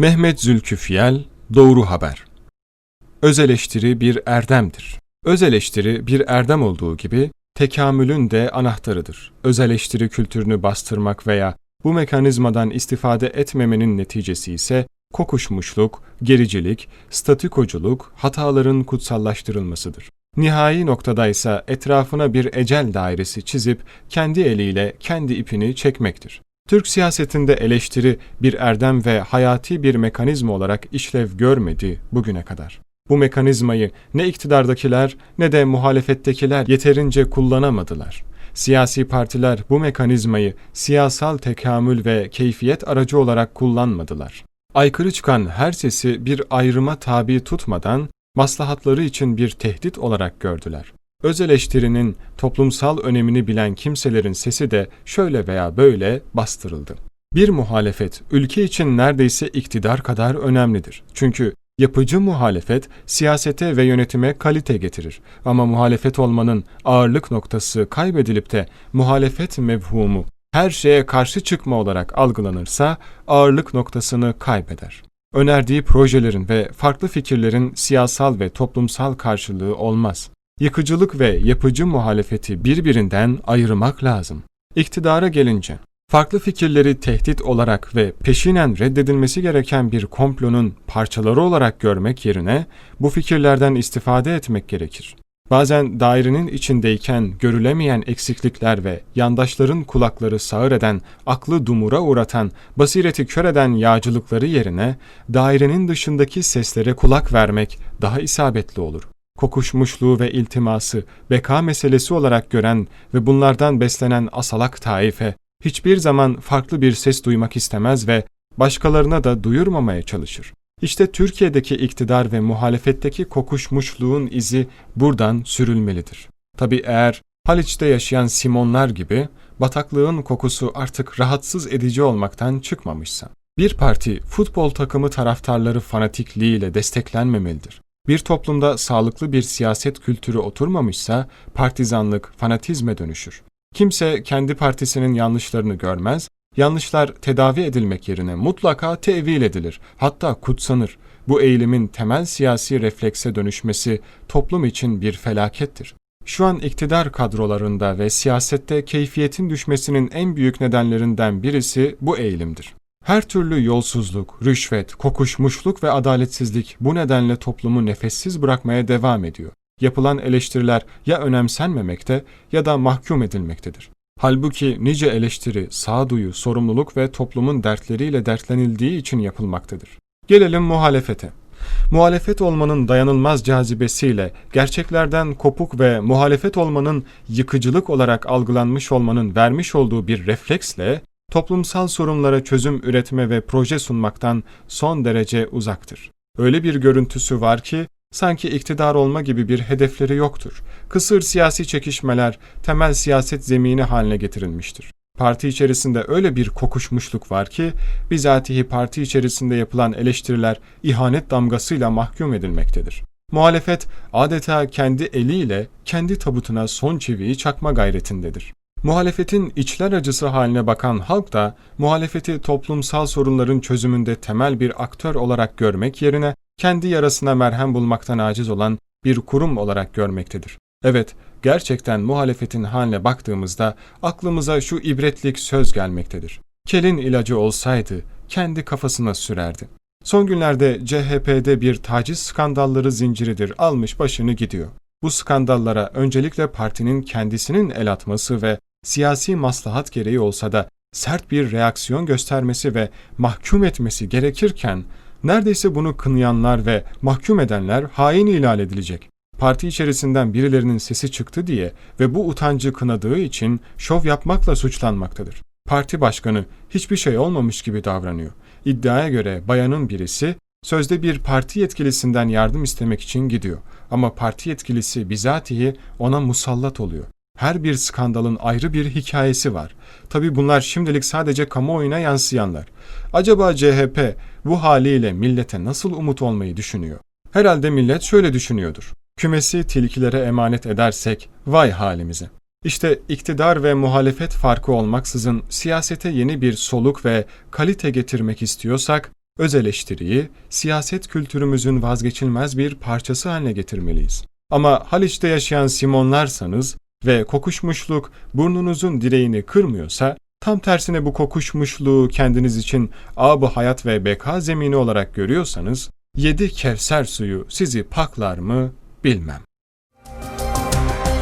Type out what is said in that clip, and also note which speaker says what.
Speaker 1: Mehmet Zülküfyel, Doğru Haber Öz eleştiri bir erdemdir. Öz eleştiri bir erdem olduğu gibi tekamülün de anahtarıdır. Öz eleştiri kültürünü bastırmak veya bu mekanizmadan istifade etmemenin neticesi ise kokuşmuşluk, gericilik, statikoculuk, hataların kutsallaştırılmasıdır. Nihai noktada ise etrafına bir ecel dairesi çizip kendi eliyle kendi ipini çekmektir. Türk siyasetinde eleştiri bir erdem ve hayati bir mekanizma olarak işlev görmedi bugüne kadar. Bu mekanizmayı ne iktidardakiler ne de muhalefettekiler yeterince kullanamadılar. Siyasi partiler bu mekanizmayı siyasal tekamül ve keyfiyet aracı olarak kullanmadılar. Aykırı çıkan her sesi bir ayrıma tabi tutmadan maslahatları için bir tehdit olarak gördüler. Öz eleştirinin toplumsal önemini bilen kimselerin sesi de şöyle veya böyle bastırıldı. Bir muhalefet ülke için neredeyse iktidar kadar önemlidir. Çünkü yapıcı muhalefet siyasete ve yönetime kalite getirir. Ama muhalefet olmanın ağırlık noktası kaybedilip de muhalefet mevhumu her şeye karşı çıkma olarak algılanırsa ağırlık noktasını kaybeder. Önerdiği projelerin ve farklı fikirlerin siyasal ve toplumsal karşılığı olmaz. Yıkıcılık ve yapıcı muhalefeti birbirinden ayırmak lazım. İktidara gelince, farklı fikirleri tehdit olarak ve peşinen reddedilmesi gereken bir komplonun parçaları olarak görmek yerine bu fikirlerden istifade etmek gerekir. Bazen dairenin içindeyken görülemeyen eksiklikler ve yandaşların kulakları sağır eden, aklı dumura uğratan, basireti kör eden yağcılıkları yerine dairenin dışındaki seslere kulak vermek daha isabetli olur. Kokuşmuşluğu ve iltiması beka meselesi olarak gören ve bunlardan beslenen asalak taife hiçbir zaman farklı bir ses duymak istemez ve başkalarına da duyurmamaya çalışır. İşte Türkiye'deki iktidar ve muhalefetteki kokuşmuşluğun izi buradan sürülmelidir. Tabi eğer Haliç'te yaşayan Simonlar gibi bataklığın kokusu artık rahatsız edici olmaktan çıkmamışsa. Bir parti futbol takımı taraftarları fanatikliğiyle desteklenmemelidir. Bir toplumda sağlıklı bir siyaset kültürü oturmamışsa partizanlık fanatizme dönüşür. Kimse kendi partisinin yanlışlarını görmez, yanlışlar tedavi edilmek yerine mutlaka tevil edilir, hatta kutsanır. Bu eğilimin temel siyasi reflekse dönüşmesi toplum için bir felakettir. Şu an iktidar kadrolarında ve siyasette keyfiyetin düşmesinin en büyük nedenlerinden birisi bu eğilimdir. Her türlü yolsuzluk, rüşvet, kokuşmuşluk ve adaletsizlik bu nedenle toplumu nefessiz bırakmaya devam ediyor. Yapılan eleştiriler ya önemsenmemekte ya da mahkum edilmektedir. Halbuki nice eleştiri, sağduyu, sorumluluk ve toplumun dertleriyle dertlenildiği için yapılmaktadır. Gelelim muhalefete. Muhalefet olmanın dayanılmaz cazibesiyle gerçeklerden kopuk ve muhalefet olmanın yıkıcılık olarak algılanmış olmanın vermiş olduğu bir refleksle toplumsal sorunlara çözüm üretme ve proje sunmaktan son derece uzaktır. Öyle bir görüntüsü var ki sanki iktidar olma gibi bir hedefleri yoktur. Kısır siyasi çekişmeler temel siyaset zemini haline getirilmiştir. Parti içerisinde öyle bir kokuşmuşluk var ki bizatihi parti içerisinde yapılan eleştiriler ihanet damgasıyla mahkum edilmektedir. Muhalefet adeta kendi eliyle kendi tabutuna son çiviyi çakma gayretindedir. Muhalefetin içler acısı haline bakan halk da muhalefeti toplumsal sorunların çözümünde temel bir aktör olarak görmek yerine kendi yarasına merhem bulmaktan aciz olan bir kurum olarak görmektedir. Evet, gerçekten muhalefetin haline baktığımızda aklımıza şu ibretlik söz gelmektedir. Kelin ilacı olsaydı kendi kafasına sürerdi. Son günlerde CHP'de bir taciz skandalları zinciridir almış başını gidiyor. Bu skandallara öncelikle partinin kendisinin el atması ve siyasi maslahat gereği olsa da sert bir reaksiyon göstermesi ve mahkum etmesi gerekirken neredeyse bunu kınayanlar ve mahkum edenler hain ilan edilecek. Parti içerisinden birilerinin sesi çıktı diye ve bu utancı kınadığı için şov yapmakla suçlanmaktadır. Parti başkanı hiçbir şey olmamış gibi davranıyor. İddiaya göre bayanın birisi sözde bir parti yetkilisinden yardım istemek için gidiyor. Ama parti yetkilisi bizatihi ona musallat oluyor. Her bir skandalın ayrı bir hikayesi var. Tabi bunlar şimdilik sadece kamuoyuna yansıyanlar. Acaba CHP bu haliyle millete nasıl umut olmayı düşünüyor? Herhalde millet şöyle düşünüyordur. Kümesi tilkilere emanet edersek vay halimize. İşte iktidar ve muhalefet farkı olmaksızın siyasete yeni bir soluk ve kalite getirmek istiyorsak Öz eleştiriyi siyaset kültürümüzün vazgeçilmez bir parçası haline getirmeliyiz. Ama Haliç'te yaşayan Simonlarsanız ve kokuşmuşluk burnunuzun direğini kırmıyorsa, tam tersine bu kokuşmuşluğu kendiniz için ab hayat ve beka zemini olarak görüyorsanız, yedi kevser suyu sizi paklar mı bilmem.